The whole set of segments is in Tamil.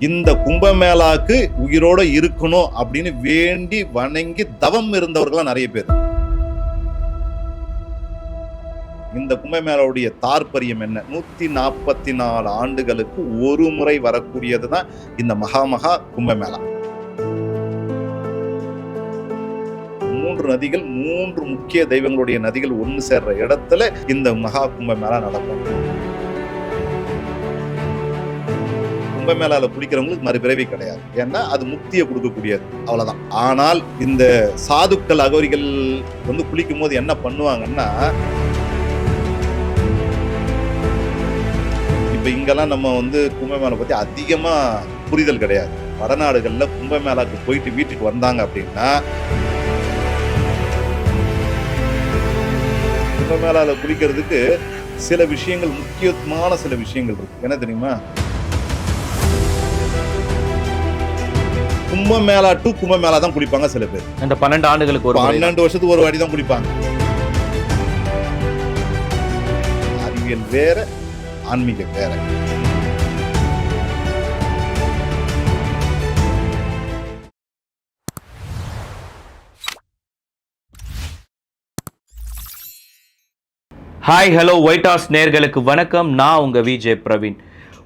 இந்த கும்பமேளாக்கு உயிரோட இருக்கணும் அப்படின்னு வேண்டி வணங்கி தவம் இருந்தவர்களாம் நிறைய பேர். இந்த கும்பமேளாவுடைய தாற்பரியம் என்ன? நூத்தி நாற்பத்தி நாலு ஆண்டுகளுக்கு ஒரு முறை வரக்கூடியது தான் இந்த மகாமகா கும்பமேளா. மூன்று நதிகள் மூன்று முக்கிய தெய்வங்களுடைய நதிகள் ஒன்று சேர்ற இடத்துல இந்த மகா கும்பமேளா நடக்கும். கும்பமேளால குளிக்கிறவங்களுக்கு மறுபிறவி கிடையாது. ஏன்னா அது முக்தியை கொடுக்கக்கூடியது. அவ்வளவுதான். ஆனால் இந்த சாதுக்கள் அகோரிகள் வந்து குளிக்கும் போது என்ன பண்ணுவாங்கன்னா இப்ப இங்கெல்லாம் நம்ம வந்து கும்பமேளா பத்தி அதிகமா புரிதல் கிடையாது. வடநாடுகள்ல கும்பமேளாக்கு போயிட்டு வீட்டுக்கு வந்தாங்க அப்படின்னா கும்பமேளால குளிக்கிறதுக்கு சில விஷயங்கள் முக்கியமான சில விஷயங்கள் இருக்கு. என்ன தெரியுமா? கும்பமேளா டு கும்பமேளா தான் குளிப்பாங்க சில பேர். இந்த பன்னெண்டு ஆண்டுகளுக்கு ஒரு. பன்னெண்டு வருஷத்துக்கு ஒரு வாட்டி தான் குளிப்பாங்க. அறிவியல் வேற ஆன்மீகம் வேற. ஹாய் ஹலோ ஒயிட் ஹவுஸ் நேர்களுக்கு வணக்கம். நான் உங்க விஜய் பிரவீன்.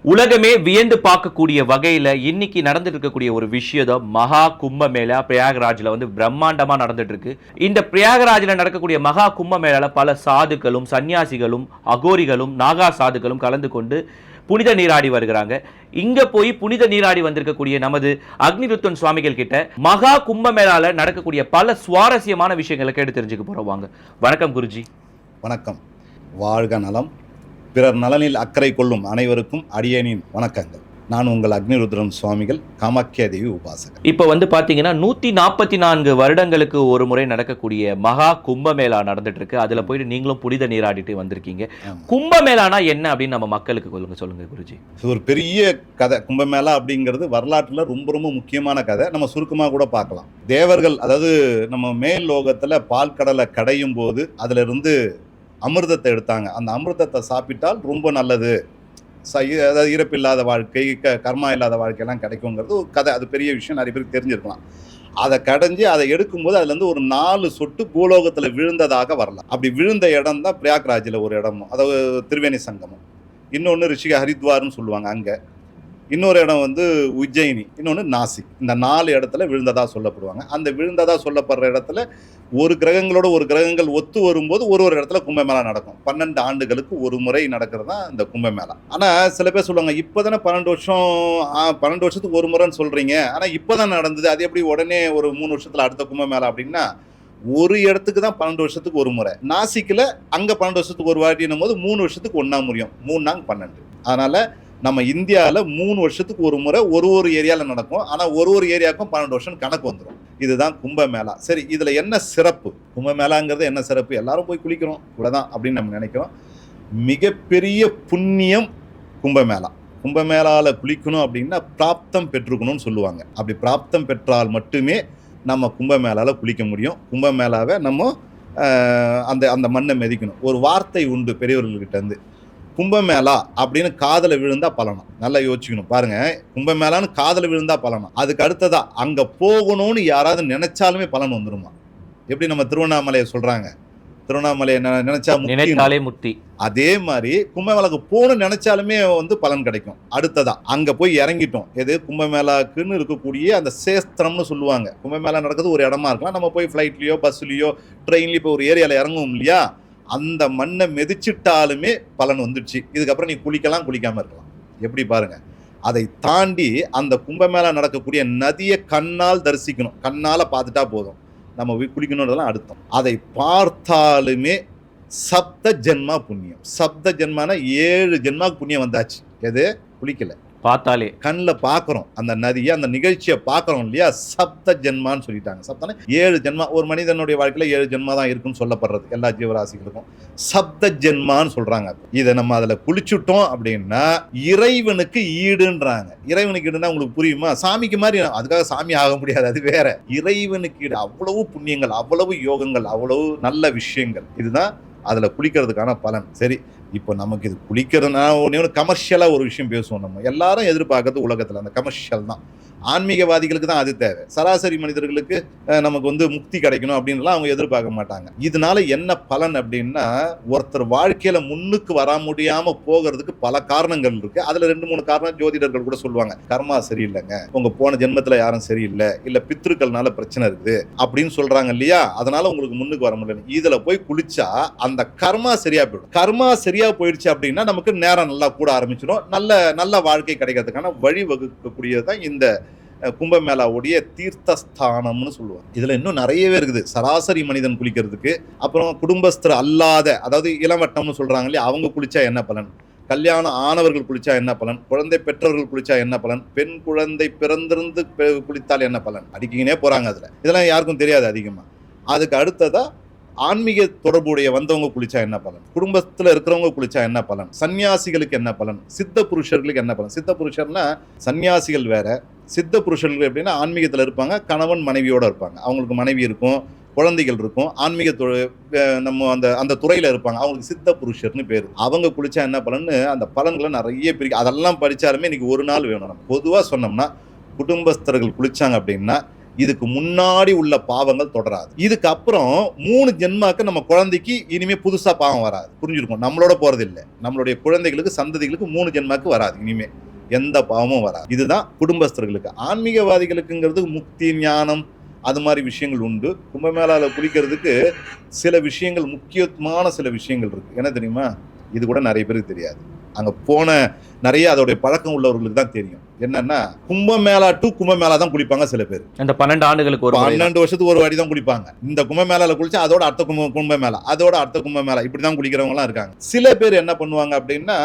உலகமே வியந்து பார்க்கக்கூடிய வகையில் இன்னைக்கு நடந்துட்டு இருக்கக்கூடிய ஒரு விஷயம் மகா கும்பமேளா. பிரயாகராஜில் வந்து பிரம்மாண்டமாக நடந்துட்டு இருக்கு இந்த பிரயாகராஜில் நடக்கக்கூடிய மகா கும்பமேளால பல சாதுக்களும் சன்னியாசிகளும் அகோரிகளும் நாகா சாதுக்களும் கலந்து கொண்டு புனித நீராடி வருகிறாங்க. இங்க போய் புனித நீராடி வந்திருக்கக்கூடிய நமது அக்னிருத்தன் சுவாமிகள் கிட்ட மகா கும்பமேளால நடக்கக்கூடிய பல சுவாரஸ்யமான விஷயங்களை கேட்டு தெரிஞ்சுக்க போறோம் வாங்க. வணக்கம் குருஜி. வணக்கம். வாழ்க நலம். பிறர் நலனில் அக்கறை கொள்ளும் அனைவருக்கும் அடியேனின் வணக்கங்கள். நான் உங்கள் அக்னிருத்ரன் சுவாமிகள் காமாக்கியா தேவி உபாசகர். இப்போ வந்து பார்த்தீங்கன்னா நூற்றி நாற்பத்தி நான்கு வருடங்களுக்கு ஒரு முறை நடக்கக்கூடிய மகா கும்பமேளா நடந்துட்டு இருக்கு அதில் போயிட்டு நீங்களும் புனித நீராடிட்டு வந்திருக்கீங்க. கும்பமேளானா என்ன அப்படின்னு நம்ம மக்களுக்கு சொல்லுங்க சொல்லுங்க குருஜி. இது ஒரு பெரிய கதை. கும்பமேளா அப்படிங்கிறது வரலாற்றில் ரொம்ப ரொம்ப முக்கியமான கதை. நம்ம சுருக்கமாக கூட பார்க்கலாம். தேவர்கள் அதாவது நம்ம மேல் லோகத்தில் பால் கடலை கடையும் போது அதுல இருந்து அமிர்தத்தை எடுத்தாங்க. அந்த அமிர்தத்தை சாப்பிட்டால் ரொம்ப நல்லது. ச அதாவது இறப்பில்லாத வாழ்க்கை க கர்மா இல்லாத வாழ்க்கையெல்லாம் கிடைக்குங்கிறது ஒரு கதை. அது பெரிய விஷயம். நிறைய பேருக்கு தெரிஞ்சிருக்கலாம். அதை கடைஞ்சி அதை எடுக்கும்போது அதுலேருந்து ஒரு நாலு சொட்டு பூலோகத்தில் விழுந்ததாக வரலாம். அப்படி விழுந்த இடம் தான் பிரயாக்ராஜில் ஒரு இடமும். அதாவது திருவேணி சங்கமம். இன்னொன்று ரிஷிக ஹரித்வார்னு சொல்லுவாங்க அங்கே. இன்னொரு இடம் வந்து உஜ்ஜயினி. இன்னொன்று நாசிக். இந்த நாலு இடத்துல விழுந்ததாக சொல்லப்படுவாங்க. அந்த விழுந்ததாக சொல்லப்படுற இடத்துல ஒரு கிரகங்களோட ஒரு கிரகங்கள் ஒத்து வரும்போது ஒரு ஒரு இடத்துல கும்பமேளா நடக்கும். பன்னெண்டு ஆண்டுகளுக்கு ஒரு முறை நடக்கிறது தான் இந்த கும்பமேளா ஆனால் சில பேர் சொல்லுவாங்க இப்போ தானே பன்னெண்டு வருஷம் பன்னெண்டு வருஷத்துக்கு ஒரு முறைன்னு சொல்கிறீங்க ஆனால் இப்போ தான் நடந்தது. அது எப்படி உடனே ஒரு மூணு வருஷத்தில் அடுத்த கும்பமேளா அப்படின்னா ஒரு இடத்துக்கு தான் பன்னெண்டு வருஷத்துக்கு ஒரு முறை. நாசிக்கில் அங்கே பன்னெண்டு வருஷத்துக்கு ஒரு வாட்டினும் போது மூணு வருஷத்துக்கு ஒன்றா முடியும். மூணு நாங்க பன்னெண்டு. அதனால் நம்ம இந்தியாவில் மூணு வருஷத்துக்கு ஒரு முறை ஒரு ஒரு ஏரியாவில் நடக்கும். ஆனால் ஒரு ஒரு ஏரியாவுக்கும் பன்னெண்டு வருஷம் கணக்கு வந்துடும் இதுதான் கும்பமேளா. சரி இதில் என்ன சிறப்பு? கும்பமேளாங்கிறது என்ன சிறப்பு? எல்லாரும் போய் குளிக்கிறோம். இவ்வளோதான் அப்படின்னு நம்ம நினைக்கிறோம். மிகப்பெரிய புண்ணியம் கும்பமேளா. கும்பமேளாவில் குளிக்கணும் அப்படின்னா பிராப்தம் பெற்றுக்கணும்னு சொல்லுவாங்க. அப்படி பிராப்தம் பெற்றால் மட்டுமே நம்ம கும்பமேளாவில் குளிக்க முடியும். கும்பமேளாவை நம்ம அந்த அந்த மண்ணை மிதிக்கணும். ஒரு வார்த்தை உண்டு பெரியவர்கள்கிட்ட இருந்து. கும்பமேளா அப்படின்னு காதல விழுந்தா பலனம். நல்லா யோசிக்கணும் பாருங்க கும்பமேளான்னு காதல விழுந்தா பலனம். அதுக்கு அடுத்ததா அங்க போகணும்னு யாராவது நினைச்சாலுமே பலன் வந்துருமா? எப்படி நம்ம திருவண்ணாமலையை சொல்றாங்க? திருவண்ணாமலையை நினைச்சா நினைத்தாலே முக்தி. அதே மாதிரி கும்பமேளாக்கு போகணும்னு நினைச்சாலுமே வந்து பலன் கிடைக்கும். அடுத்ததா அங்க போய் இறங்கிட்டோம். எது? கும்பமேளாக்குன்னு இருக்கக்கூடிய அந்த சேஸ்திரம்னு சொல்லுவாங்க. கும்பமேளா நடக்கிறது ஒரு இடமா இருக்கலாம். நம்ம போய் ஃப்ளைட்லயோ பஸ்லயோ ட்ரெயின்லயோ இப்போ ஒரு ஏரியால இறங்குவோம் இல்லையா? அந்த மண்ணை மிதிச்சிட்டாலுமே பலன் வந்துடுச்சு. இதுக்கப்புறம் நீ குளிக்கலாம் குளிக்காமல் இருக்கலாம். எப்படி பாருங்க. அதை தாண்டி அந்த கும்பமேளா நடக்கக்கூடிய நதியை கண்ணால் தரிசிக்கணும். கண்ணால் பார்த்துட்டா போதும். நம்ம குளிக்கணுன்றதெல்லாம் அர்த்தம். அதை பார்த்தாலுமே சப்த ஜென்மா புண்ணியம். சப்த ஜென்மானா ஏழு ஜென்மாவுக்கு புண்ணியம் வந்தாச்சு. எது? குளிக்கலை. பார்த்தாலே. கண்ணில் பார்க்குறோம். அந்த நதியை அந்த நிகழ்ச்சியை பார்க்குறோம் இல்லையா? சப்த ஜென்மான்னு சொல்லிட்டாங்க. சப்தானே ஏழு ஜென்மா ஒரு மனிதனுடைய வாழ்க்கையில் ஏழு ஜென்மா தான் இருக்குன்னு சொல்லப்படுறது. எல்லா ஜீவராசிகளுக்கும். சப்த ஜென்மான்னு சொல்கிறாங்க இதை நம்ம அதில் குளிச்சுட்டோம் அப்படின்னா இறைவனுக்கு ஈடுன்றாங்க. இறைவனுக்கு ஈடுனா உங்களுக்கு புரியுமா? சாமிக்கு மாதிரி அதுக்காக சாமி ஆக முடியாது. அது வேற. இறைவனுக்கு ஈடு. அவ்வளவு புண்ணியங்கள் அவ்வளவு யோகங்கள் அவ்வளவு நல்ல விஷயங்கள். இதுதான் அதில் குளிக்கிறதுக்கான பலன். சரி. இப்போ நமக்கு இது குளிக்கிறதுனா ஒன்று ஒன்று கமர்ஷியலாக ஒரு விஷயம் பேசுவோம் நம்ம. எல்லாரும் எதிர்பார்க்கறது உலகத்தில் அந்த கமர்ஷியல் தான். ஆன்மீகவாதிகளுக்கு தான் அது தேவை. சராசரி மனிதர்களுக்கு நமக்கு வந்து முக்தி கிடைக்கணும் அப்படின்லாம் அவங்க எதிர்பார்க்க மாட்டாங்க. இதனால என்ன பலன் அப்படின்னா ஒருத்தர் வாழ்க்கையில முன்னுக்கு வர முடியாம போகிறதுக்கு பல காரணங்கள் இருக்கு. அதுல ரெண்டு மூணு காரணம் ஜோதிடர்கள் கூட சொல்லுவாங்க. கர்மா சரியில்லைங்க. உங்க போன ஜென்மத்துல யாரும் சரியில்லை. இல்ல பித்ருக்கள்னால பிரச்சனை இருக்குது. அப்படின்னு சொல்றாங்க இல்லையா? அதனால உங்களுக்கு முன்னுக்கு வர முடியல இதுல போய் குளிச்சா அந்த கர்மா சரியா போயிடும். கர்மா சரியா போயிடுச்சு அப்படின்னா நமக்கு நேரம் நல்லா கூட ஆரம்பிச்சிடும் நல்ல நல்ல வாழ்க்கை கிடைக்கிறதுக்கான வழி வகுக்கக்கூடியதுதான் இந்த கும்பமேளாவுடைய தீர்த்தஸ்தானம்னு சொல்லுவாங்க. இதில் இன்னும் நிறையவே இருக்குது. சராசரி மனிதன் குளிக்கிறதுக்கு அப்புறம் குடும்பஸ்தர் அல்லாத அதாவது இளவட்டம்னு சொல்கிறாங்க இல்லையா அவங்க குளித்தா என்ன பலன்? கல்யாணம் ஆனவர்கள் குளித்தா என்ன பலன்? குழந்தை பெற்றவர்கள் குளித்தா என்ன பலன்? பெண் குழந்தை பிறந்திருந்து பெ- குளித்தால் என்ன பலன்? அடிக்கினே போகிறாங்க அதில். இதெல்லாம் யாருக்கும் தெரியாது அதிகமாக அதுக்கு அடுத்ததாக ஆன்மீக தொடர்புடைய வந்தவங்க குளிச்சா என்ன பலன்? குடும்பத்துல இருக்கிறவங்க குளிச்சா என்ன பலன்? சன்னியாசிகளுக்கு என்ன பலன்? சித்த புருஷர்களுக்கு என்ன பலன்? சித்த புருஷர்னா சன்னியாசிகள் வேற. சித்த புருஷர்கள் எப்படின்னா ஆன்மீகத்துல இருப்பாங்க கணவன் மனைவியோட இருப்பாங்க. அவங்களுக்கு மனைவி இருக்கும் குழந்தைகள் இருக்கும் ஆன்மீக நம்ம அந்த அந்த துறையில் இருப்பாங்க. அவங்களுக்கு சித்த புருஷர்னு பேர். அவங்க குளிச்சா என்ன பலன்னு அந்த பலன்களை நிறைய பிரிக்க அதெல்லாம் படித்தாலுமே இன்னைக்கு ஒரு நாள் வேணும். நம்ம பொதுவாக சொன்னோம்னா குடும்பஸ்தர்கள் குளிச்சாங்க அப்படின்னா இதுக்கு முன்னாடி உள்ள பாவங்கள் தொடராது. இதுக்கு அப்புறம் மூணு ஜென்மாக்கு நம்ம குழந்தைக்கு இனிமே புதுசா பாவம் வராது. புரிஞ்சிருக்கும் நம்மளோட போறது இல்லை நம்மளுடைய குழந்தைகளுக்கு சந்ததிகளுக்கு மூணு ஜென்மாக்கு வராது. இனிமே எந்த பாவமும் வராது. இதுதான் குடும்பஸ்தர்களுக்கு. ஆன்மீகவாதிகளுக்குங்கிறது முக்தி ஞானம் அது மாதிரி விஷயங்கள் உண்டு. கும்பமேளால குளிக்கிறதுக்கு சில விஷயங்கள் முக்கியமான சில விஷயங்கள் இருக்கு. என்ன தெரியுமா? இது கூட நிறைய பேருக்கு தெரியாது. அங்க போன நிறைய அதோடைய பழக்கம் உள்ளவர்களுக்கு தான் தெரியும். என்னன்னா கும்பமேளா டு கும்பமேளா தான் குளிப்பாங்க சில பேர். அந்த பன்னெண்டு ஆண்டுகளுக்கு ஒரு. பன்னெண்டு வருஷத்துக்கு ஒரு வாட்டி தான் குளிப்பாங்க. இந்த கும்பமேளால குளிச்சா அதோட அடுத்த கும்ப கும்பமேளா அதோட அடுத்த கும்பமேளா இப்படி தான் குளிக்கிறவங்க எல்லாம் இருக்காங்க. சில பேர் என்ன பண்ணுவாங்க அப்படின்னா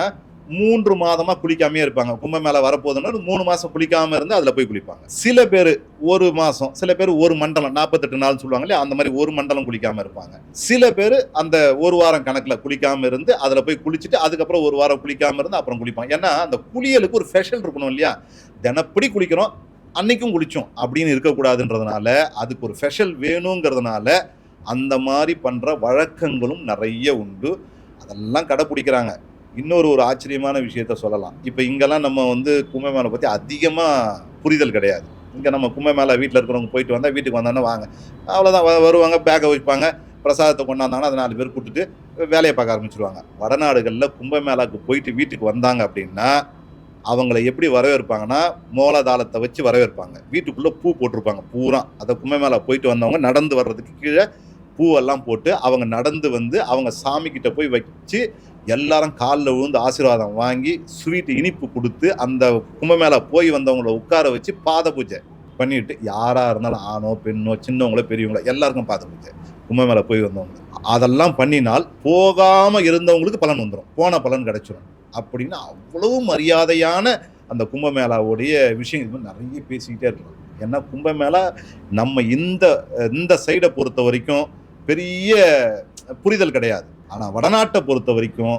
மூன்று மாதமா குளிக்காமே இருப்பாங்க. கும்பமேளா வரப்போகுதுன்னா மூணு மாசம் குளிக்காம இருந்து அதுல போய் குளிப்பாங்க. சில பேர் ஒரு மாசம் சில பேர் ஒரு மண்டலம் நாற்பத்தெட்டு நாள் சொல்லுவாங்க இல்லையா? அந்த மாதிரி ஒரு மண்டலம் குளிக்காம இருப்பாங்க. சில பேர் அந்த ஒரு வாரம் கணக்குல குளிக்காம இருந்து அதுல போய் குளிச்சுட்டு அதுக்கப்புறம் ஒரு வாரம் குளிக்காம இருந்து அப்புறம் குளிப்பாங்க. ஏன்னா அந்த குளியலுக்கு ஒரு ஸ்பெஷல் இருக்கணும் இல்லையா? தினப்படி குளிக்கிறோம் அன்னைக்கும் குளிச்சோம் அப்படின்னு இருக்கக்கூடாதுன்றதுனால அதுக்கு ஒரு ஸ்பெஷல் வேணுங்கிறதுனால அந்த மாதிரி பண்ணுற வழக்கங்களும் நிறைய உண்டு. அதெல்லாம் கடைப்பிடிக்கிறாங்க. இன்னொரு ஒரு ஆச்சரியமான விஷயத்த சொல்லலாம். இப்போ இங்கெல்லாம் நம்ம வந்து கும்பமேளை பற்றி அதிகமாக புரிதல் கிடையாது. இங்கே நம்ம கும்பமேளா வீட்டில் இருக்கிறவங்க போயிட்டு வந்தால் வீட்டுக்கு வந்தோன்னே வாங்க. அவ்வளோதான் வருவாங்க பேக்கை வைப்பாங்க. பிரசாதத்தை கொண்டாந்தாங்கன்னா அதை நாலு பேர் கூட்டுட்டு வேலையை பார்க்க ஆரம்பிச்சிருவாங்க. வடநாடுகளில் கும்பமேளாவுக்கு போயிட்டு வீட்டுக்கு வந்தாங்க அப்படின்னா அவங்கள எப்படி வரவேற்பாங்கன்னா மோலதாளத்தை வச்சு வரவேற்பாங்க. வீட்டுக்குள்ளே பூ போட்டிருப்பாங்க பூரா. அதை கும்பமேளா போயிட்டு வந்தவங்க நடந்து வர்றதுக்கு கீழே பூவெல்லாம் போட்டு அவங்க நடந்து வந்து அவங்க சாமி கிட்ட போய் வச்சு எல்லாரும் காலில் விழுந்து ஆசீர்வாதம் வாங்கி ஸ்வீட் இனிப்பு கொடுத்து அந்த கும்பமேளா போய் வந்தவங்கள உட்கார வச்சு பாத பூஜை பண்ணிட்டு யாராக இருந்தாலும் ஆணோ பெண்ணோ சின்னவங்களோ பெரியவங்களோ எல்லாருக்கும் பாத பூஜை. கும்பமேளா போய் வந்தவங்க. அதெல்லாம் பண்ணினால் போகாமல் இருந்தவங்களுக்கு பலன் வந்துடும் போன பலன் கிடைச்சிடும் அப்படின்னு அவ்வளவு மரியாதையான அந்த கும்பமேளாவுடைய விஷயம். இது மாதிரி நிறைய பேசிக்கிட்டே இருக்கலாம். ஏன்னா கும்பமேளா நம்ம இந்த இந்த சைடை பொறுத்த வரைக்கும் பெரிய புரிதல் கிடையாது. ஆனால் வடநாட்டை பொறுத்த வரைக்கும்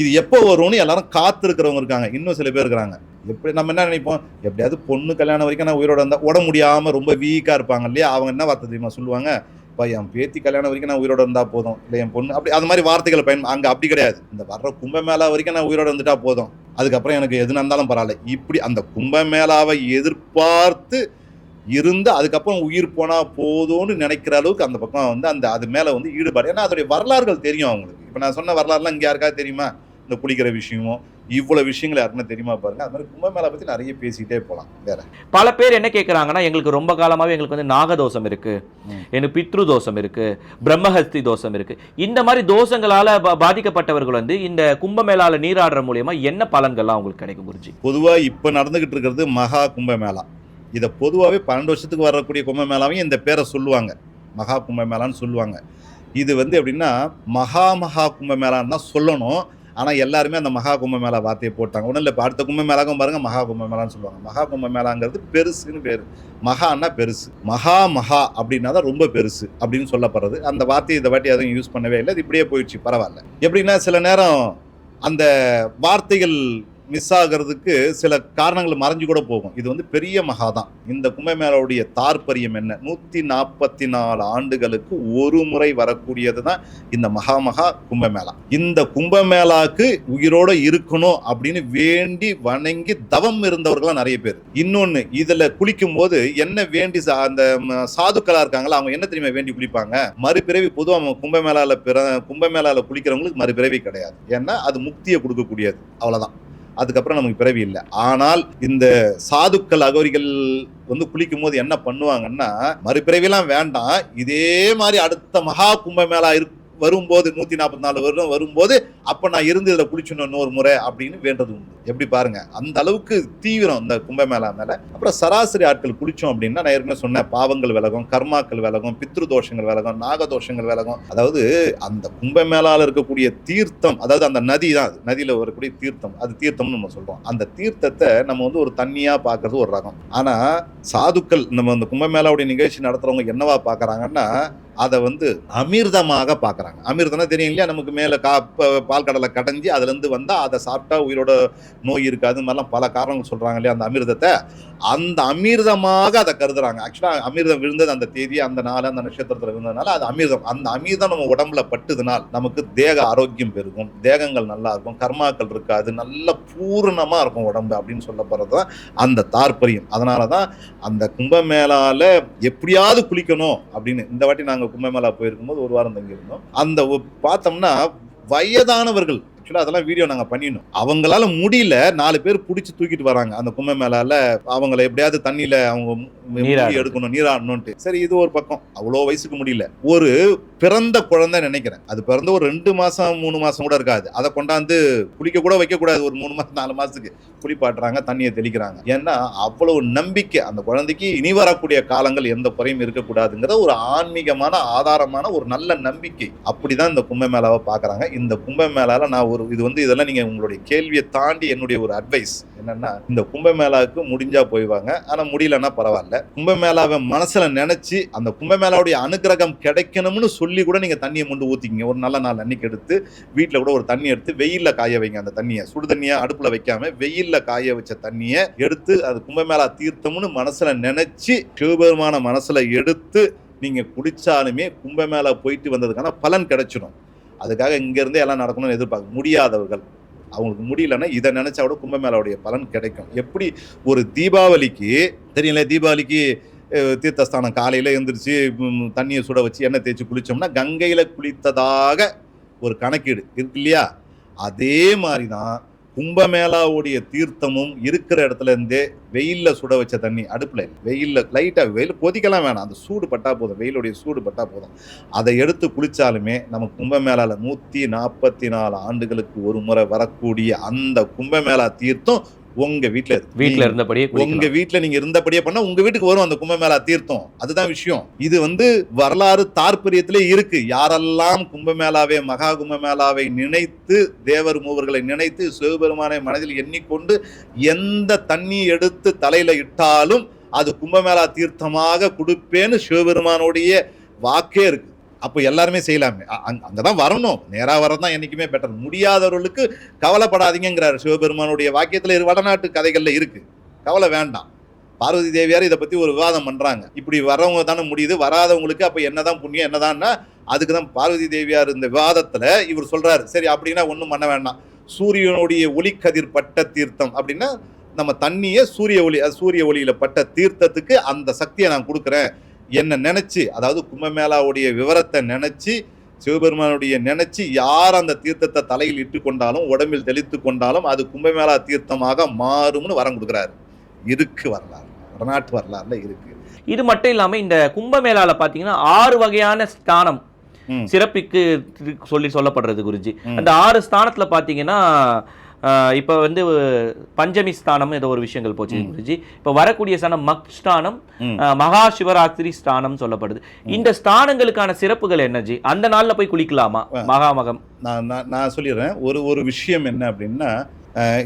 இது எப்போ வரும்னு எல்லாரும் காத்திருக்கிறவங்க இருக்காங்க. இன்னும் சில பேர் இருக்கிறாங்க. எப்படி நம்ம என்ன நினைப்போம்? எப்படியாவது பொண்ணு கல்யாணம் வரைக்கும் நான் உயிரோட இருந்தால் உட முடியாமல் ரொம்ப வீக்காக இருப்பாங்க இல்லையா? அவங்க என்ன வார்த்தை தெரியுமா சொல்லுவாங்க? இப்போ என் பேத்தி கல்யாணம் வரைக்கும் நான் உயிரோட இருந்தால் போதும். இல்லை என் பொண்ணு அப்படி அது மாதிரி வார்த்தைகளை பயன் அங்கே அப்படி கிடையாது. இந்த வர்ற கும்பமேளா வரைக்கும் நான் உயிரோட இருந்துட்டா போதும். அதுக்கப்புறம் எனக்கு எது நடந்தாலும் பரவாயில்ல. இப்படி அந்த கும்பமேளாவை எதிர்பார்த்து இருந்து அதுக்கப்புறம் உயிர் போனா போதும்னு நினைக்கிற அளவுக்கு அந்த பக்கம் வந்து அந்த அது மேல வந்து ஈடுபாடு. ஏன்னா அதோடைய வரலாறுகள் தெரியும் அவங்களுக்கு. இப்போ நான் சொன்ன வரலாறுலாம் இங்க யாருக்காவது தெரியுமா? இந்த குளிக்கிற விஷயமும் இவ்வளவு விஷயங்கள் யாருக்குமே தெரியுமா பாருங்க. அது மாதிரி கும்பமேளா பத்தி நிறைய பேசிக்கிட்டே போலாம். வேற. பல பேர் என்ன கேட்குறாங்கன்னா எங்களுக்கு ரொம்ப காலமாவே எங்களுக்கு வந்து நாகதோஷம் இருக்கு. ம். எனக்கு பித்ரு தோஷம் இருக்கு. பிரம்மஹஸ்தி தோஷம் இருக்கு. இந்த மாதிரி தோஷங்களால பாதிக்கப்பட்டவர்கள் வந்து இந்த கும்பமேளால நீராடுற மூலியமா என்ன பலன்கள்லாம் அவங்களுக்கு கிடைக்கும் குருஜி? பொதுவா இப்ப நடந்துகிட்டு இருக்கிறது மகா கும்பமேளா. இதை பொதுவாகவே பன்னெண்டு வருஷத்துக்கு வரக்கூடிய கும்பமேளாவையும் இந்த பேரை சொல்லுவாங்க. மகா கும்பமேளான்னு சொல்லுவாங்க. இது வந்து எப்படின்னா மகா மகா கும்பமேளான்னு தான் சொல்லணும். ஆனால் எல்லாருமே அந்த மகா கும்பமேளா வார்த்தையை போட்டாங்க. ஒன்றும் இல்லை இப்போ அடுத்த கும்பமேளாக்கும் பாருங்கள் மகா கும்பமேளான்னு சொல்லுவாங்க. மகா கும்பமேளாங்கிறது பெருசுன்னு பேர். மகான்னா பெருசு. மகா மகா அப்படின்னா தான் ரொம்ப பெருசு அப்படின்னு சொல்லப்படுறது. அந்த வார்த்தையை இந்த வாட்டி எதுவும் யூஸ் பண்ணவே இல்லை. அது இப்படியே போயிடுச்சு பரவாயில்ல. எப்படின்னா சில நேரம் அந்த வார்த்தைகள் மிஸ் ஆகிறதுக்கு சில காரணங்கள் மறைஞ்சு கூட போகும். இது வந்து பெரிய மகா தான் இந்த கும்பமேளாவுடைய தாற்பரியம் என்ன? நூற்றி நாற்பத்தி நாலு ஆண்டுகளுக்கு ஒரு முறை வரக்கூடியது தான் இந்த மகா மகா கும்பமேளா. இந்த கும்பமேளாக்கு உயிரோட இருக்கணும் அப்படின்னு வேண்டி வணங்கி தவம் இருந்தவர்களாம் நிறைய பேர். இன்னொன்று இதில் குளிக்கும் போது என்ன வேண்டி சா- அந்த சாதுக்களாக இருக்காங்களா அவங்க என்ன தெரியுமா வேண்டி குளிப்பாங்க? மறுபிறவி பொதுவாக நம்ம கும்பமேளாவில் பிற கும்பமேளாவில் குளிக்கிறவங்களுக்கு மறுபிறவி கிடையாது. ஏன்னா அது முக்தியை கொடுக்கக்கூடியது. அவ்வளோதான் அதுக்கப்புறம் நமக்கு பிறவி இல்லை. ஆனால் இந்த சாதுக்கள் அகோரிகள் வந்து குளிக்கும் போது என்ன பண்ணுவாங்கன்னா மறுபிறவிலாம் வேண்டாம். இதே மாதிரி அடுத்த மகா கும்பமேளா இரு வரும்போது நூற்றி நாற்பத்தி நாலு வருடம் வரும்போது அப்போ நான் இருந்து இதில் குளிச்சுன்னு இன்னொரு முறை அப்படின்னு வேண்டது உண்டு எப்படி பாருங்க அந்த அளவுக்கு தீவிரம் இந்த கும்பமேளா மேல. அப்புறம் சராசரி ஆட்கள் குளிச்சோம் அப்படின்னா நான் ஏற்கனவே சொன்னேன் பாவங்கள் விலகும் கர்மாக்கள் விலகும் பித்ரு தோஷங்கள் விலகும் நாக தோஷங்கள் விலகும். அதாவது அந்த கும்பமேளால இருக்கக்கூடிய தீர்த்தம் அதாவது அந்த நதி தான் அது. நதியில வரக்கூடிய தீர்த்தம் அது தீர்த்தம்னு நம்ம சொல்றோம். அந்த தீர்த்தத்தை நம்ம வந்து ஒரு தண்ணியா பார்க்கறது ஒரு ரகம். ஆனா சாதுக்கள் நம்ம அந்த கும்பமேளாவுடைய நிகழ்ச்சி நடத்துறவங்க என்னவா பார்க்குறாங்கன்னா அதை வந்து அமிர்தமாக பார்க்குறாங்க. அமிர்தம்னா தெரியும் இல்லையா? நமக்கு மேலே கா பால் கடலை கடைஞ்சி அதுலேருந்து வந்தால் அதை சாப்பிட்டா உயிரோட நோய் இருக்காது இந்த மாதிரிலாம் பல காரணங்கள் சொல்றாங்க இல்லையா அந்த அமிர்தத்தை. அந்த அமிர்தமாக அதை கருதுறாங்க. ஆக்சுவலா அமிர்தம் விழுந்தது அந்த தேதி அந்த நாள் அந்த நட்சத்திரத்தில் விழுந்ததுனால அது அமிர்தம். அந்த அமிர்தம் நம்ம உடம்புல பட்டுதுனால் நமக்கு தேக ஆரோக்கியம் பெருகும். தேகங்கள் நல்லா இருக்கும். கர்மாக்கள் இருக்காது. நல்ல பூரணமாக இருக்கும் உடம்பு அப்படின்னு சொல்ல போகிறது தான் அந்த தாற்பயம். அதனால தான் அந்த கும்பமேளால எப்படியாவது குளிக்கணும் அப்படின்னு. இந்த வாட்டி நாங்கள் கும்பமேளா போயிருக்கும்போது ஒரு வாரம் தங்கியிருந்தோம். அந்த பார்த்தோம்னா வயதானவர்கள் ஆக்சுவலாக அதெல்லாம் வீடியோ நாங்கள் பண்ணினோம் அவங்களால முடியல நாலு பேர் பிடிச்சி தூக்கிட்டு வராங்க. அந்த கும்பமேளால அவங்கள எப்படியாவது தண்ணியில அவங்க. எடுக்கணும் நீராடணும்ட்டு சரி இது ஒரு பக்கம். அவ்வளோ வயசுக்கு முடியல. ஒரு பிறந்த குழந்தை நினைக்கிறேன். அது பிறந்த ஒரு ரெண்டு மாசம் மூணு மாசம் கூட இருக்காது. அதை கொண்டாந்து குளிக்க கூட வைக்க கூடாது ஒரு மூணு மாசம் நாலு மாசத்துக்கு குளிப்பாட்டுறாங்க தண்ணியை தெளிக்கிறாங்க. ஏன்னா அவ்வளவு நம்பிக்கை. அந்த குழந்தைக்கு இனி வரக்கூடிய காலங்கள் எந்த குறையும் இருக்கக்கூடாதுங்கிற ஒரு ஆன்மீகமான ஆதாரமான ஒரு நல்ல நம்பிக்கை. அப்படிதான் இந்த கும்பமேளாவை பார்க்கறாங்க. இந்த கும்பமேளால நான் ஒரு இது வந்து இதெல்லாம் நீங்க உங்களுடைய கேள்வியை தாண்டி என்னுடைய ஒரு அட்வைஸ் என்னன்னா இந்த கும்பமேளாவுக்கு முடிஞ்சா போய்வாங்க ஆனா முடியலன்னா பரவாயில்ல. கும்பமேளாவை மனசுல நினைச்சு அந்த கும்பமேளாவுடைய அனுகிரகம் கிடைக்கணும்னு சொல்லி கூட நீங்க தண்ணியை கொண்டு ஊத்திக்கிங்க. ஒரு நல்ல நாள் அன்னைக்கு எடுத்து வீட்டில் கூட ஒரு தண்ணி எடுத்து வெயில்ல காய வைங்க அந்த தண்ணியை. சுடு தண்ணியா அடுப்புல வைக்காம வெயில்ல காய வச்ச தண்ணியை எடுத்து அது கும்பமேளா தீர்த்தம்னு மனசுல நினைச்சு சிவபெருமான மனசுல எடுத்து நீங்க குடிச்சாலுமே கும்பமேளா போயிட்டு வந்ததுக்கான பலன் கிடைச்சிடும் அதுக்காக இங்கேருந்தே எல்லாம் நடக்கணும்னு எதிர்பார்க்க முடியாதவர்கள். அவங்களுக்கு முடியலன்னா இதை நினைச்சா கூட கும்பமேளாவுடைய பலன் கிடைக்கும். எப்படி ஒரு தீபாவளிக்கு தெரியல தீபாவளிக்கு தீர்த்தஸ்தானம் காலையில் எழுந்திரிச்சு தண்ணியை சுட வச்சு எண்ணெய் தேய்ச்சி குளிச்சோம்னா கங்கையில் குளித்ததாக ஒரு கணக்கீடு இருக்கு இல்லையா? அதே மாதிரி தான் கும்பமேளாவுடைய தீர்த்தமும் இருக்கிற இடத்துல இருந்தே வெயிலில் சுட வச்ச தண்ணி அடுப்பில் வெயிலில் லைட்டாக வெயில் கொதிக்கலாம் வேணாம். அந்த சூடு பட்டா போதும். வெயிலுடைய சூடு பட்டா போதும். அதை எடுத்து குளித்தாலுமே நம்ம கும்பமேளாவில் நூற்றி நாற்பத்தி நாலு ஆண்டுகளுக்கு ஒரு முறை வரக்கூடிய அந்த கும்பமேளா தீர்த்தம் உங்க வீட்டுல இருக்கு. வீட்ல இருந்தபடியே உங்க. வீட்ல நீங்க இருந்தபடியே பண்ணா உங்க வீட்டுக்கு வரும் அந்த கும்பமேளா தீர்த்தம். அதுதான் விஷயம். இது வந்து வரலாறு தாற்பரியத்திலே இருக்கு. யாரெல்லாம் கும்பமேளாவை மகா கும்பமேளாவை நினைத்து தேவர் மூவர்களை நினைத்து சிவபெருமானை மனதில் எண்ணிக்கொண்டு எந்த தண்ணி எடுத்து தலையில இட்டாலும் அது கும்பமேளா தீர்த்தமாக கொடுப்பேன்னு சிவபெருமானுடைய வாக்கே இருக்கு. அப்போ எல்லாருமே செய்யலாமே. அங்கே தான் அங்கதான் வரணும். வரது வரதான் என்னைக்குமே பெட்டர் முடியாதவர்களுக்கு கவலைப்படாதீங்கிறார் சிவபெருமானுடைய வாக்கியத்தில் இரு வடநாட்டு கதைகளில் இருக்குது கவலை வேண்டாம். பார்வதி தேவியார் இதை பற்றி ஒரு விவாதம் பண்ணுறாங்க இப்படி வரவங்க தானே முடியுது. வராதவங்களுக்கு அப்போ என்னதான் புண்ணியம் என்னதான்னா அதுக்கு தான் பார்வதி தேவியார் இந்த விவாதத்தில் இவர் சொல்கிறாரு சரி அப்படின்னா ஒன்றும் பண்ண வேண்டாம். சூரியனுடைய ஒளிக்கதிர் பட்ட தீர்த்தம் அப்படின்னா நம்ம தண்ணியை சூரிய ஒளி அது சூரிய ஒளியில் பட்ட தீர்த்தத்துக்கு அந்த சக்தியை நான் கொடுக்குறேன். என்ன நினைச்சு அதாவது கும்பமேளாவுடைய விவரத்தை நினைச்சு சிவபெருமானுடைய நினைச்சு யார் அந்த தீர்த்தத்தை தலையில் இட்டு கொண்டாலும் உடம்பில் தெளித்து கொண்டாலும் அது கும்பமேளா தீர்த்தமாக மாறும்னு வரம் கொடுக்குறாரு இருக்கு வரலாறு வடநாட்டு வரலாறுல இருக்கு இது மட்டும் இல்லாம இந்த கும்பமேளால பாத்தீங்கன்னா ஆறு வகையான ஸ்தானம். சிறப்பிக்கு சொல்லி சொல்லப்படுறது குருஜி. அந்த ஆறு ஸ்தானத்துல பாத்தீங்கன்னா ஆஹ், இப்ப வந்து பஞ்சமி ஸ்தானம் ஏதோ ஒரு விஷயங்கள் போச்சு. குருஜி. இப்ப வரக்கூடிய ஸ்தானம் மக் ஸ்தானம் மகா சிவராத்திரி ஸ்தானம் சொல்லப்படுது. இந்த ஸ்தானங்களுக்கான சிறப்புகள் என்ன ஜி அந்த நாள்ல போய் குளிக்கலாமா. மகாமகம் நான் நான் சொல்லிடுறேன். ஒரு ஒரு விஷயம் என்ன அப்படின்னா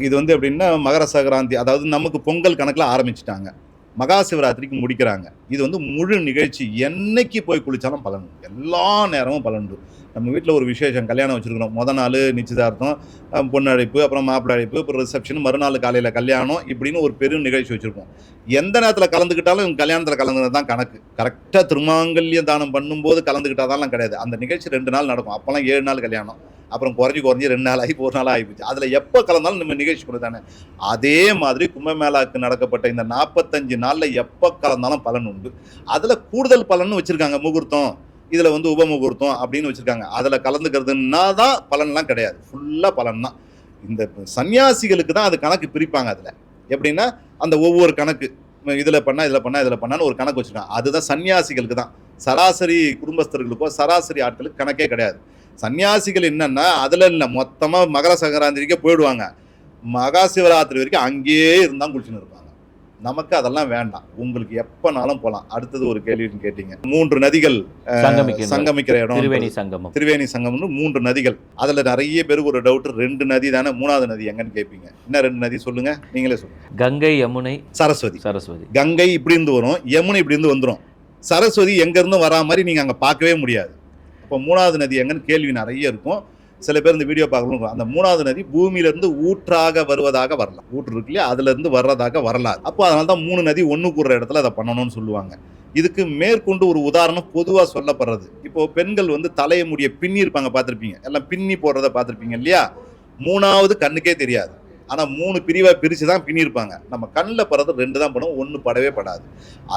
இது வந்து எப்படின்னா மகர சங்கராந்தி அதாவது நமக்கு பொங்கல் கணக்கில் ஆரம்பிச்சிட்டாங்க. மகா சிவராத்திரிக்கு முடிக்கிறாங்க. இது வந்து முழு நிகழ்ச்சி. என்னைக்கு போய் குளிச்சாலும் பலன். எல்லா நேரமும் பலன் நம்ம வீட்டில் ஒரு விசேஷம் கல்யாணம் வச்சுருக்கிறோம் முத நாள் நிச்சயதார்த்தம் பொண்ணு அழைப்பு அப்புறம் மாப்பிள்ளை அழைப்பு அப்புறம் ரிசப்ஷன் மறுநாள் காலையில் கல்யாணம் இப்படின்னு ஒரு பெரும் நிகழ்ச்சி வச்சுருப்போம். எந்த நேரத்தில் கலந்துக்கிட்டாலும் இவங்க கல்யாணத்தில் கலந்துனது தான் கணக்கு. கரெக்டாக திருமாங்கல்யம் தானம் பண்ணும்போது கலந்துக்கிட்டாதான் கிடையாது. அந்த நிகழ்ச்சி ரெண்டு நாள் நடக்கும். அப்போல்லாம் ஏழு நாள் கல்யாணம். அப்புறம் குறைஞ்சி குறைஞ்சி ரெண்டு நாள் ஆகி ஒரு நாள் ஆகிப்போச்சு. அதில் எப்போ கலந்தாலும் நம்ம நிகழ்ச்சி கூட தானே. அதே மாதிரி கும்பமேளாவுக்கு நடக்கப்பட்ட இந்த நாற்பத்தஞ்சு நாளில் எப்போ கலந்தாலும் பலன் உண்டு. அதில் கூடுதல் பலன் வச்சுருக்காங்க முகூர்த்தம். இதில் வந்து உபமுகூர்த்தம் அப்படின்னு வச்சுருக்காங்க. அதில் கலந்துக்கிறதுன்னா தான் பலன்லாம் கிடையாது. ஃபுல்லாக பலன் தான் இந்த சன்னியாசிகளுக்கு தான் அது கணக்கு பிரிப்பாங்க அதில். எப்படின்னா அந்த ஒவ்வொரு கணக்கு. இதில் பண்ணால் இதில் பண்ணால் இதில் பண்ணான்னு ஒரு கணக்கு வச்சுருக்காங்க. அதுதான் சன்னியாசிகளுக்கு தான். சராசரி குடும்பஸ்தர்களுக்கோ சராசரி ஆட்களுக்கு கணக்கே கிடையாது. சன்னியாசிகள் என்னென்னா அதில் இல்லை. மொத்தமாக மகர சங்கராந்திரிக்கே போயிடுவாங்க. மகா சிவராத்திரி வரைக்கும் அங்கேயே இருந்தால் குளிச்சுன்னு இருப்பாங்க. நமக்கு அதெல்லாம் வேண்டாம். உங்களுக்கு எப்பனாலும் போகலாம் அடுத்தது ஒரு கேள்வின்னு கேட்டீங்க. மூன்று நதிகள் சங்கமிக்கிற இடம் திருவேணி சங்கமம். திரிவேணி சங்கம்னு மூன்று நதிகள். அதுல நிறைய பேருக்கு ஒரு டவுட் ரெண்டு நதி தானே மூணாவது நதி எங்கன்னு கேட்பீங்க என்ன ரெண்டு நதி சொல்லுங்க? நீங்களே சொல்லுங்க. கங்கை யமுனை சரஸ்வதி. சரஸ்வதி. கங்கை இப்படி இருந்து வரும் யமுனை இப்படி இருந்து வந்துரும். சரஸ்வதி எங்க இருந்து வரா மாதிரி நீங்க அங்க பார்க்கவே முடியாது. அப்போ மூணாவது நதி எங்கன்னு கேள்வி நிறைய இருக்கும். சில பேர் இந்த வீடியோ பார்க்கணும் அந்த மூணாவது நதி பூமியிலிருந்து ஊற்றாக வருவதாக வரலாம். ஊற்று இருக்கு இல்லையா? அதுலேருந்து வர்றதாக வரலாறு. அப்போ அதனால தான் மூணு நதி ஒன்று கூடுற இடத்துல அதை பண்ணணும்னு சொல்லுவாங்க. இதுக்கு மேற்கொண்டு ஒரு உதாரணம் பொதுவாக சொல்லப்படுறது. இப்போ பெண்கள் வந்து தலையை முடிய பின்னி இருப்பாங்க பார்த்துருப்பீங்க. எல்லாம் பின்னி போடுறத பார்த்துருப்பீங்க இல்லையா? மூணாவது கண்ணுக்கே தெரியாது. ஆனால் மூணு பிரிவாக பிரித்து தான் பின்னிருப்பாங்க நம்ம கண்ணில் படுறது ரெண்டு தான் படும் ஒன்று படவே படாது.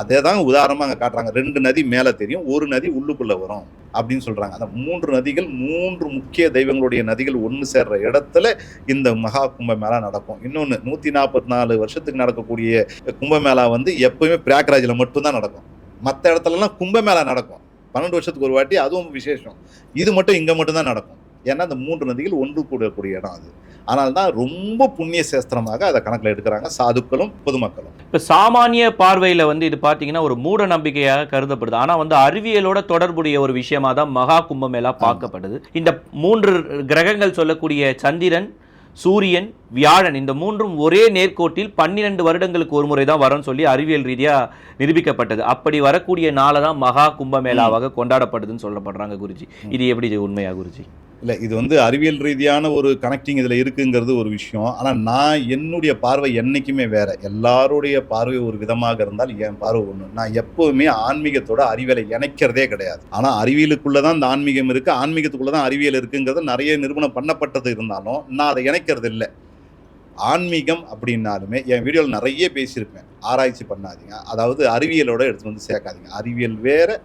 அதே தான் உதாரணமாக அங்கே காட்டுறாங்க. ரெண்டு நதி மேலே தெரியும் ஒரு நதி உள்ளுக்குள்ளே வரும் அப்படின்னு சொல்கிறாங்க அந்த மூன்று நதிகள் மூன்று முக்கிய தெய்வங்களுடைய நதிகள் ஒன்று சேர்ற இடத்துல இந்த மகா கும்பமேளா நடக்கும். இன்னொன்று நூற்றி நாற்பத்தி நாலு வருஷத்துக்கு நடக்கக்கூடிய கும்பமேளா வந்து எப்பவுமே பிராக்ராஜில் மட்டும்தான் நடக்கும். மற்ற இடத்துலலாம் கும்பமேளா நடக்கும். பன்னெண்டு வருஷத்துக்கு ஒரு வாட்டி அதுவும் விசேஷம். இது மட்டும் இங்கே மட்டும்தான் நடக்கும். ஏன்னா அந்த மூன்று நதிகள் ஒன்று கூடக்கூடிய இடம் அது. ஆனால் தான் ரொம்ப புண்ணிய சேஸ்திரமாக அதை கணக்கில் எடுக்கிறாங்க சாதுக்களும் பொதுமக்களும். இப்போ சாமானிய பார்வையில் வந்து இது பார்த்தீங்கன்னா ஒரு மூட நம்பிக்கையாக கருதப்படுது. ஆனால் வந்து அறிவியலோட தொடர்புடைய ஒரு விஷயமா தான் மகா கும்பமேளா பார்க்கப்படுது. இந்த மூன்று கிரகங்கள் சொல்லக்கூடிய சந்திரன் சூரியன் வியாழன் இந்த மூன்றும் ஒரே நேர்கோட்டில் பன்னிரண்டு வருடங்களுக்கு ஒரு முறை தான் வரும்னு சொல்லி அறிவியல் ரீதியாக நிரூபிக்கப்பட்டது. அப்படி வரக்கூடிய நாளை தான் மகா கும்பமேளாவாக கொண்டாடப்படுதுன்னு சொல்லப்படுறாங்க குருஜி. இது எப்படி உண்மையா குருஜி? இல்லை இது வந்து அறிவியல் ரீதியான ஒரு கனெக்டிங் இதில் இருக்குங்கிறது ஒரு விஷயம். ஆனால் நான் என்னுடைய பார்வை என்றைக்குமே வேறு. எல்லாருடைய பார்வை ஒரு விதமாக இருந்தால் என் பார்வை ஒன்று நான் எப்போவுமே ஆன்மீகத்தோட அறிவியலை இணைக்கிறதே கிடையாது. ஆனால் அறிவியலுக்குள்ளே தான் இந்த ஆன்மீகம் இருக்குது ஆன்மீகத்துக்குள்ளே தான் அறிவியல் இருக்குங்கிறது நிறைய நிறுவனம் பண்ணப்பட்டது இருந்தாலும் நான் அதை இணைக்கிறது இல்லை. ஆன்மீகம் அப்படின்னாலுமே என் வீடியோவில் நிறைய பேசியிருப்பேன். ஆராய்ச்சி பண்ணாதீங்க. அதாவது அறிவியலோட எடுத்து வந்து சேர்க்காதீங்க. அறிவியல் வேறு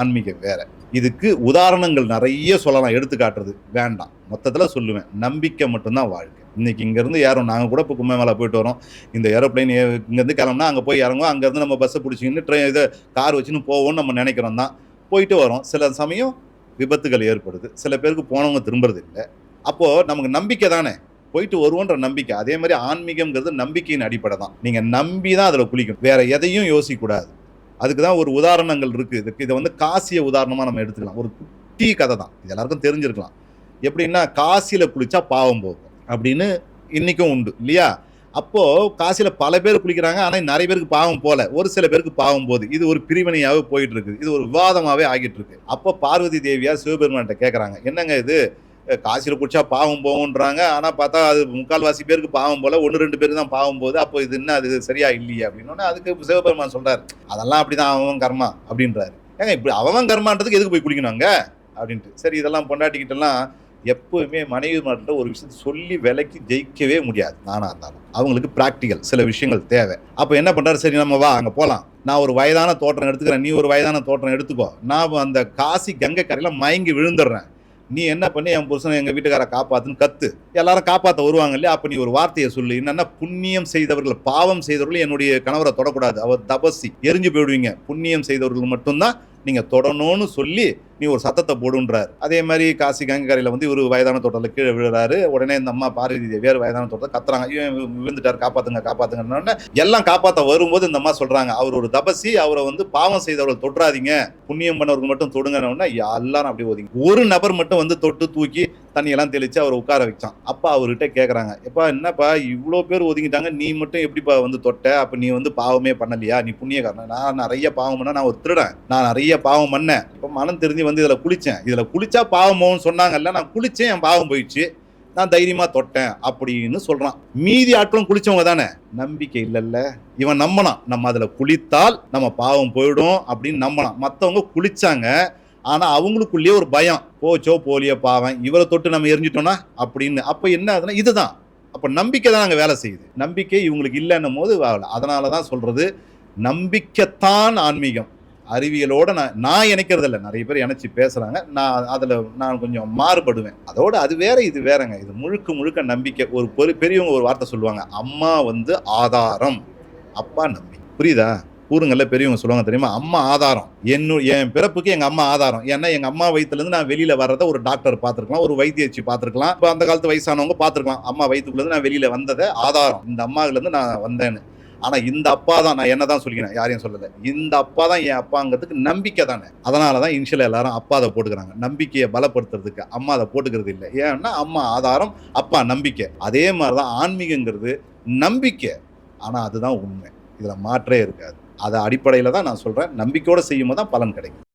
ஆன்மீகம் வேறு. இதுக்கு உதாரணங்கள் நிறைய சொல்லலாம் எடுத்துக்காட்டுறது வேண்டாம். மொத்தத்தில் சொல்லுவேன். நம்பிக்கை மட்டும்தான் வாழ்க்கை. இன்னைக்கு இங்கேருந்து யாரும் நாங்கள் கூட இப்போ கும்பமேளா போயிட்டு வரோம். இந்த ஏரோப்ளைன் இங்கேருந்து கிளம்புனா அங்கே போய் இறங்குவோம். அங்கேருந்து நம்ம பஸ்ஸை பிடிச்சிக்கின்னு ட்ரெயின் இதை கார் வச்சுன்னு போவோம்னு நம்ம நினைக்கிறோம் தான். போயிட்டு வரோம். சில சமயம் விபத்துகள் ஏற்படுது. சில பேருக்கு போனவங்க திரும்புறது இல்லை. அப்போது நமக்கு நம்பிக்கை தானே? போயிட்டு வருவோன்ற நம்பிக்கை. அதே மாதிரி ஆன்மீகம்ங்கிறது நம்பிக்கையின் அடிப்படை தான் நீங்கள் நம்பி தான் அதில் குளிக்கணும். வேற எதையும் யோசிக்கக்கூடாது. அதுக்கு தான் ஒரு உதாரணங்கள் இருக்குது இதுக்கு இதை வந்து காசிய உதாரணமாக நம்ம எடுத்துக்கலாம். ஒரு குட்டி கதை தான். இது எல்லாருக்கும் தெரிஞ்சிருக்கலாம். எப்படின்னா காசியில் குளித்தா பாவம் போகும் அப்படின்னு இன்றைக்கும் உண்டு இல்லையா? அப்போது காசியில் பல பேர் குளிக்கிறாங்க. ஆனால் நிறைய பேருக்கு பாவம் போல. ஒரு சில பேருக்கு பாவம் போகுது. இது ஒரு பிரிவினையாகவே போயிட்டு இருக்குது. இது ஒரு விவாதமாகவே ஆகிட்டு இருக்கு. அப்போ பார்வதி தேவியார் சிவபெருமான்கிட்ட கேட்குறாங்க என்னங்க இது? காசியில் குடிச்சா பாவம் போகுன்றாங்க ஆனால் பார்த்தா அது முக்கால்வாசி பேருக்கு பாவம் போல ஒன்று ரெண்டு பேருக்கு தான் பாவம் போகுது. அப்போ இது என்ன அது சரியா இல்லையே அப்படின்னோடனே அதுக்கு சிவபெருமான் சொல்றாரு. அதெல்லாம் அப்படிதான் அவன் கர்மா அப்படின்றாரு. ஏங்க இப்படி அவன் கர்மான்றதுக்கு எதுக்கு போய் குளிக்கணும் அங்கே? அப்படின்ட்டு. சரி இதெல்லாம் பொண்டாட்டிக்கிட்டலாம் எப்பவுமே மனைவி மாட்ட ஒரு விஷயத்தை சொல்லி விலைக்கு ஜெயிக்கவே முடியாது நானாக இருந்தாலும். அவங்களுக்கு ப்ராக்டிக்கல் சில விஷயங்கள் தேவை. அப்போ என்ன பண்ணுறாரு சரி நம்ம வா அங்கே போகலாம் நான் ஒரு வயதான தோற்றம் எடுத்துக்கிறேன். நீ ஒரு வயதான தோற்றம் எடுத்துக்கோ. நான் அந்த காசி கங்கை கரையில் மயங்கி விழுந்துடுறேன். நீ என்ன பண்ணி என் புருஷனை எங்கள் வீட்டுக்கார காப்பாத்துன்னு கத்து. எல்லாரும் காப்பாற்ற வருவாங்க இல்லையா அப்போ நீ ஒரு வார்த்தையை சொல்லு. என்னென்னா புண்ணியம் செய்தவர்கள் பாவம் செய்தவர்கள் என்னுடைய கணவரை தொடக்கூடாது. அவர் தபசி எரிஞ்சு போயிடுவீங்க. புண்ணியம் செய்தவர்கள் மட்டும்தான் நீங்கள் தொடணும்னு சொல்லி நீ ஒரு சத்தத்தை போடுன்றார். அதே மாதிரி காசி கங்கைக்கரையில் வந்து இவர் வயதான தோட்டத்தில் கீழே விழுறாரு. உடனே இந்த அம்மா பார்வதி தேவியார் வயதான தோட்டத்தை கத்துறாங்க. ஐயோ இவன் விழுந்துட்டார் காப்பாத்துங்க காப்பாத்துங்கன்னு எல்லாம் காப்பாத்த வரும்போது இந்த அம்மா சொல்றாங்க. அவர் ஒரு தபசி அவரை வந்து பாவம் செய்தவர்கள் தொட்டுறாதீங்க புண்ணியம் பண்ணவர்கள் மட்டும் தொடுங்கன்னு எல்லாரும் அப்படி ஓதிங்க ஒரு நபர் மட்டும் வந்து தொட்டு தூக்கி தண்ணியெல்லாம் தெளித்து அவர் உட்கார வச்சான். அப்பா அவர்கிட்ட கேட்குறாங்க எப்பா என்னப்பா இவ்வளோ பேர் ஒதுங்கிட்டாங்க நீ மட்டும் எப்படிப்பா வந்து தொட்ட? அப்போ நீ வந்து பாவமே பண்ணலையா? நீ புண்ணியக்காரன்? நான் நிறைய பாவம் பண்ண நான் ஒரு திருடன். நான் நிறைய பாவம் பண்ணேன். இப்போ மனம் தெரிஞ்சு வந்து இதில் குளித்தேன் இதில் குளிச்சா பாவமோன்னு சொன்னாங்கல்ல நான் குளித்தேன் என் பாவம் போயிடுச்சு. நான் தைரியமாக தொட்டேன் அப்படின்னு சொல்கிறான் மீதி ஆட்களும் குளித்தவங்க தானே? நம்பிக்கை இல்லைல்ல. இவன் நம்பினான் நம்ம அதில் குளித்தால் நம்ம பாவம் போயிடும் அப்படின்னு நம்பினான். மற்றவங்க குளித்தாங்க ஆனால் அவங்களுக்குள்ளேயே ஒரு பயம். போச்சோ போலியோ பாவம். இவரை தொட்டு நம்ம எரிஞ்சிட்டோம்னா? அப்படின்னு. அப்போ என்ன ஆகுதுன்னா இதுதான். அப்போ நம்பிக்கை தான் நாங்கள் வேலை செய்யுது. நம்பிக்கை இவங்களுக்கு இல்லைன்னும் போது வாழல அதனால தான் சொல்கிறது நம்பிக்கைத்தான் ஆன்மீகம். அறிவியலோட நான் நான் இணைக்கிறதில்ல நிறைய பேர் இணைச்சி பேசுகிறாங்க நான் அதில் நான் கொஞ்சம் மாறுபடுவேன். அதோடு அது வேற இது வேறங்க. இது முழுக்க முழுக்க நம்பிக்கை. ஒரு பெரு பெரியவங்க ஒரு வார்த்தை சொல்லுவாங்க. அம்மா வந்து ஆதாரம். அப்பா நம்பி. புரியுதா? ஊருங்களில் பெரியவங்க சொல்லுவாங்க தெரியுமா? அம்மா ஆதாரம். என்ன என் பிறப்புக்கு எங்கள் அம்மா ஆதாரம். ஏன்னா எங்கள் அம்மா வயிற்றுலேருந்து நான் வெளியில் வர்றதை ஒரு டாக்டர் பார்த்துருக்கலாம் ஒரு வைத்தியச்சி பார்த்துருக்கலாம். இப்போ அந்த காலத்து வயசானவங்க பார்த்துருக்கலாம். அம்மா வயிற்றுக்குள்ளேருந்து நான் வெளியில் வந்ததை ஆதாரம். இந்த அம்மாவிலேருந்து நான் வந்தேன்னு. ஆனா இந்த அப்பா தான் நான் என்னதான் சொல்லிக்கிறேன் யாரையும் சொல்லலை. இந்த அப்பா தான் என் அப்பாங்கிறதுக்கு நம்பிக்கை தானே. அதனால தான் இன்ஷியல் எல்லாரும் அப்பா அதை போட்டுக்கிறாங்க. நம்பிக்கையை பலப்படுத்துறதுக்கு அம்மா அதை போட்டுக்கிறது இல்லை. ஏன்னா அம்மா ஆதாரம் அப்பா நம்பிக்கை. அதே மாதிரி தான் ஆன்மீகங்கிறது நம்பிக்கை. ஆனால் அதுதான் உண்மை. இதில் மாற்றே இருக்காது. அதை அடிப்படையில் தான் நான் சொல்கிறேன் நம்பிக்கையோடு செய்யும் தான் பலன் கிடைக்கும்.